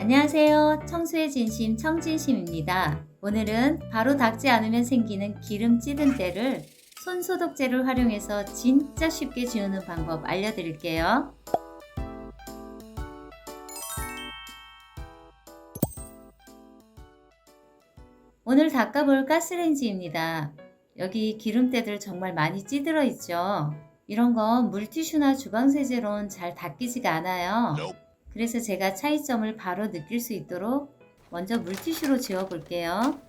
안녕하세요. 청소의 진심 청진심입니다. 오늘은 바로 닦지 않으면 생기는 기름 찌든 때를 손 소독제를 활용해서 진짜 쉽게 지우는 방법 알려드릴게요. 오늘 닦아볼 가스레인지입니다. 여기 기름때들 정말 많이 찌들어 있죠. 이런 건 물티슈나 주방세제로는 잘 닦이지가 않아요. 그래서 제가 차이점을 바로 느낄 수 있도록 먼저 물티슈로 지워 볼게요.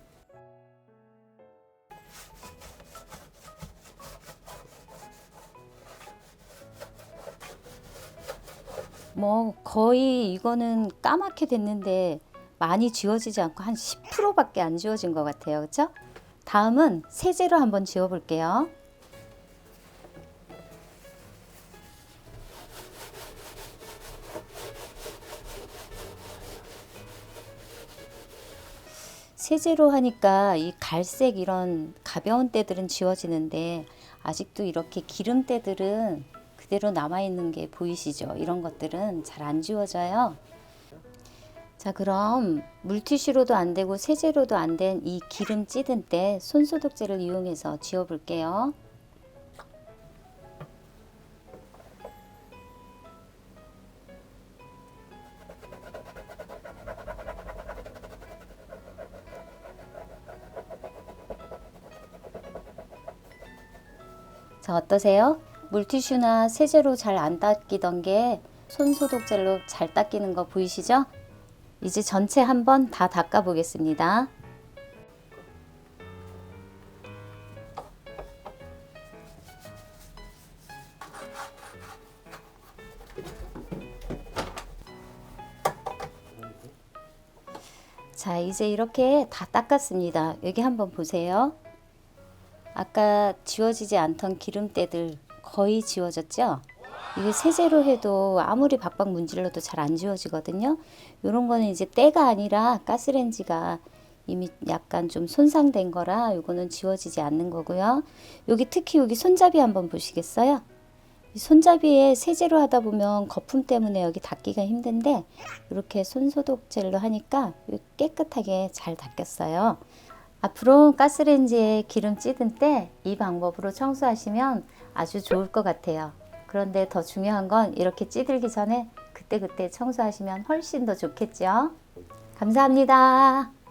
뭐 거의 이거는 까맣게 됐는데 많이 지워지지 않고 한 10%밖에 안 지워진 것 같아요. 그렇죠? 다음은 세제로 한번 지워 볼게요. 세제로 하니까 이 갈색 이런 가벼운 때들은 지워지는데 아직도 이렇게 기름 때들은 그대로 남아 있는 게 보이시죠? 이런 것들은 잘 안 지워져요. 자, 그럼 물티슈로도 안 되고 세제로도 안 된 이 기름 찌든 때 손소독제를 이용해서 지워 볼게요. 자, 어떠세요? 물티슈나 세제로 잘 안 닦이던 게 손소독제로 잘 닦이는 거 보이시죠? 이제 전체 한번 다 닦아 보겠습니다. 자, 이제 이렇게 다 닦았습니다. 여기 한번 보세요. 아까 지워지지 않던 기름때들 거의 지워졌죠? 이게 세제로 해도 아무리 박박 문질러도 잘 안 지워지거든요. 이런 거는 이제 때가 아니라 가스렌지가 이미 약간 좀 손상된 거라 이거는 지워지지 않는 거고요. 여기 특히 여기 손잡이 한번 보시겠어요? 이 손잡이에 세제로 하다 보면 거품 때문에 여기 닦기가 힘든데 이렇게 손소독젤로 하니까 깨끗하게 잘 닦였어요. 앞으로 가스레인지에 기름 찌든 때 이 방법으로 청소하시면 아주 좋을 것 같아요. 그런데 더 중요한 건 이렇게 찌들기 전에 그때그때 청소하시면 훨씬 더 좋겠죠. 감사합니다.